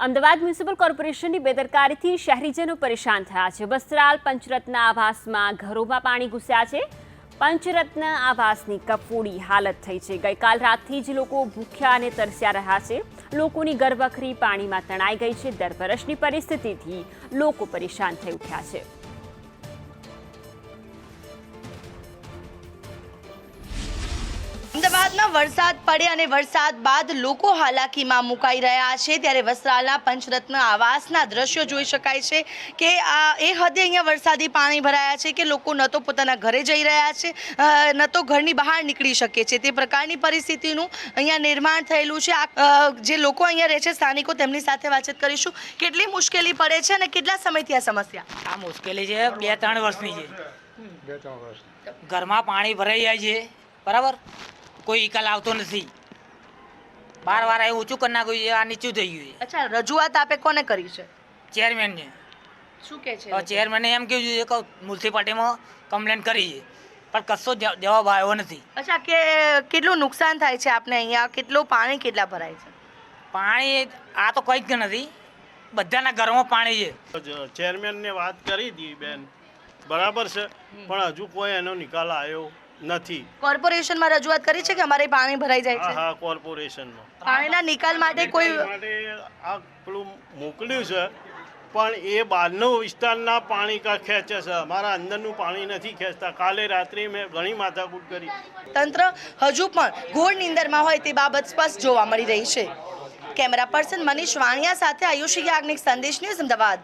Ahmedabad municipal કોર્પોરેશનની બેદરકારીથી શહેરીજનો પરેશાન થયા છે. વસ્ત્રાલ, પંચરત્ન આવાસમાં ઘરોમાં પાણી ઘૂસ્યા છે. પંચરત્ન આવાસની કફોડી હાલત થઈ છે. ગઈકાલ રાતથી જ લોકો ભૂખ્યા અને તરસ્યા રહ્યા છે. લોકોની ગર્ભખરી પાણીમાં તણાઈ ગઈ છે. દર વર્ષની પરિસ્થિતિથી લોકો પરેશાન થઈ ઉઠ્યા છે. અમદાવાદમાં વરસાદ પડે અને વરસાદ બાદ લોકો હાલાકીમાં મુકાઈ રહ્યા છે. ત્યારે વસ્ત્રાલના પંચરત્ન આવાસના દ્રશ્યો જોઈ શકાય છે કે આ એ હદે અહીંયા વરસાદી પાણી ભરાયા છે કે લોકો ન તો પોતાના ઘરે જઈ રહ્યા છે ન તો ઘરની બહાર નીકળી શકે છે. તે પ્રકારની પરિસ્થિતિનું અહીંયા નિર્માણ થયેલું છે. આ જે લોકો અહીંયા રહે છે સ્થાનિકો તેમની સાથે વાતચીત કરીશું. કેટલી મુશ્કેલી પડે છે અને કેટલા સમયથી આ સમસ્યા? આ મુશ્કેલી છે બે ત્રણ વર્ષની છે. બે ત્રણ વર્ષ ઘરમાં પાણી ભરાઈ જાય છે. બરાબર? કોઈ નિકાલ આવતો નથી. બાર વાર એ ઊંચું કરી નાખ્યું છે આ નીચું થઈ ગયું અચ્છા રજૂઆત આપે કોને કરી છે? છે ચેરમેનને. શું કે છે? હવે ચેરમેને એમ કહ્યું છે કે મ્યુનિસિપાલિટીમાં કમ્પ્લેન કરી છે. પણ કશો જ જવાબ આવ્યો નથી. અચ્છા કે કેટલું નુકસાન થાય છે આપને અહીંયા? કેટલું પાણી કેટલા ભરાય છે? પાણી આ તો કંઈ જ નથી. બધાના ઘરમાં પાણી છે. ચેરમેનને વાત કરી હતી બેન. બરાબર છે. પણ હજુ કોઈ એનો નિકાલ આવ્યો નથી. કોર્પોરેશનમાં રજૂઆત કરી છે કે અમારે પાણી ભરાઈ જાય છે? હા કોર્પોરેશનમાં. પાણીના નિકાલ માટે કોઈ માટે આ પેલું મોકલ્યું છે પણ એ બહારનો વિસ્તારના પાણી કા ખેંચે છે. અમારા અંદરનું પાણી નથી ખેંચતા. કાલે રાત્રે મેં ઘણી માથાકૂટ કરી. તંત્ર હજુ પણ ઘોર નિંદરમાં હોય તે બાબત સ્પષ્ટ જોવા મળી રહી છે. કેમેરા પર્સન મનીષ વાણિયા સાથે આયુષી યાજ્ઞિક સંદેશ ન્યૂઝ અમદાવાદ.